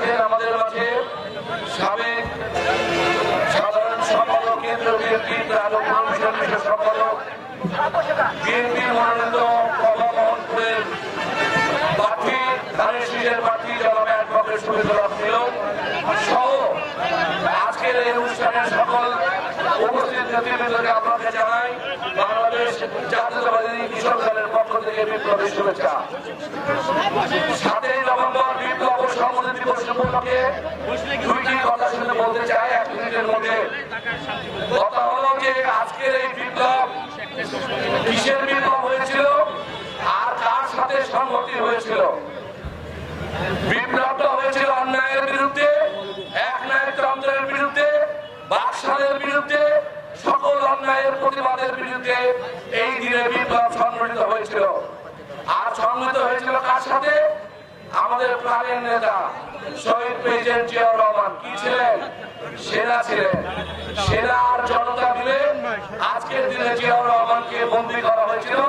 আছেন আমাদের মাঝে সাবেক সাধারণ সম্পাদক কেন্দ্র বিএনপির মানুষের কমিশন সম্পাদক ধানের শীষের প্রার্থী জনাবে অ্যাডভোকেট সুবিধা সহ আজকের এই অনুষ্ঠানের সকল আপনাকে জানাই, বাংলাদেশ জাতীয়তাবাদী কৃষক দলের পক্ষ থেকে বিপ্লবী শুভেচ্ছা। সাতই নভেম্বর অন্যায়ের বিরুদ্ধে, এক ন্যায়তন্ত্রের বিরুদ্ধে, বাকশালের বিরুদ্ধে, সকল অন্যায়ের প্রতিবাদের বিরুদ্ধে এই দিনে বিপ্লব সংগঠিত হয়েছিল। আর সংগঠিত হয়েছিল কার সাথে? আমাদের প্রাণের নেতা, শহীদ প্রেসিডেন্ট জিয়াউর রহমান, কি ছিলেন? সেনা ছিলেন। সেনা আর জনতা মিলে আজকের দিনে জিয়াউর রহমানকে বন্দী করা হয়েছিল।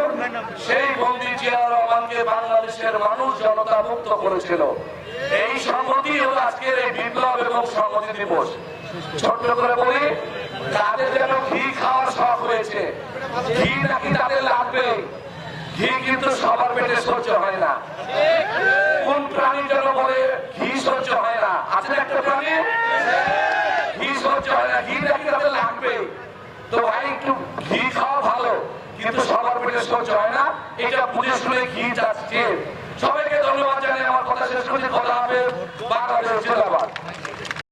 সেই বন্দী জিয়াউর রহমানকে বাংলাদেশের মানুষ জনতা মুক্ত করেছিল। এই সংহতি হল আজকের এই বিপ্লব এবং সংহতি দিবস। ছোট্ট করে বলি, তাদের যেন ঘি খাওয়ার শখ হয়েছে। ঘি নাকি তাদের ঘি কিন্তু সবার পেটে সহ্য হয় না। কোন প্রাণী যেন বলে ঘি সহ্য হয় না। আছে একটা প্রাণী? ঘি সহ্য হয় না। ঘি নাকি তাদের লাগবে। তো ভাই, একটু ঘি খাওয়া ভালো, কিন্তু সবার পেটে সহ্য হয় না। এটা বুঝে শুনে ঘি যাচ্ছে। সবাইকে ধন্যবাদ জানাই। আমার কথা শেষ করছি। কথা হবে বাংলাদেশ